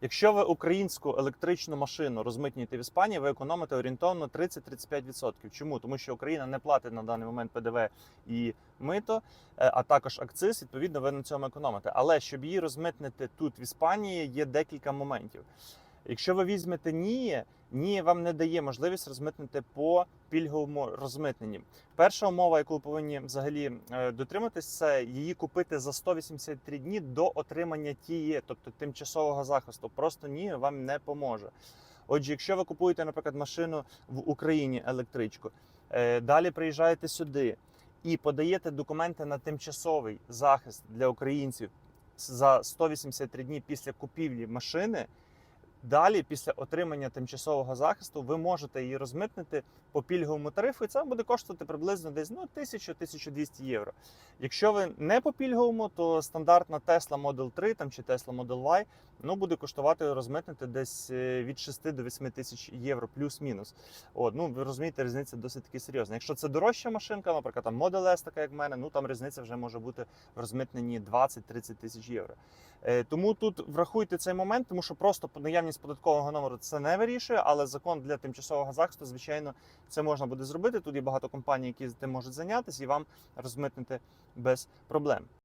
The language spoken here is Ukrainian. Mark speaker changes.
Speaker 1: Якщо ви українську електричну машину розмитнюєте в Іспанії, ви економите орієнтовно 30-35%. Чому? Тому що Україна не платить на даний момент ПДВ і мито, е, а також акциз. Відповідно, ви на цьому економите. Але щоб її розмитнити тут в Іспанії, є декілька моментів. Якщо ви візьмете НІЄ, НІЄ вам не дає можливість розмитнити по пільговому розмитненні. Перша умова, яку ви повинні взагалі е, дотриматись, це її купити за 183 дні до отримання тієї, тобто тимчасового захисту. Просто НІЄ вам не поможе. Отже, якщо ви купуєте, наприклад, машину в Україні електричку, е, далі приїжджаєте сюди і подаєте документи на тимчасовий захист для українців за 183 дні після купівлі машини. Далі, після отримання тимчасового захисту, ви можете її розмитнити по пільговому тарифу, і це буде коштувати приблизно десь ну, 1000-1200 євро. Якщо ви не по пільговому, то стандартна Tesla Model 3 там, чи Tesla Model Y ну, буде коштувати розмитнити десь е, від 6 до 8 тисяч євро, плюс-мінус. Ну, ви розумієте, різниця досить таки серйозна. Якщо це дорожча машинка, наприклад, там Model S, така як в мене, ну там різниця вже може бути в розмитненні 20-30 тисяч євро. Е, Тому тут врахуйте цей момент, тому що просто по- наявність податкового номеру це не вирішує, але закон для тимчасового захисту, звичайно, це можна буде зробити. Тут є багато компаній, які тим можуть зайнятися і вам розмитнити без проблем.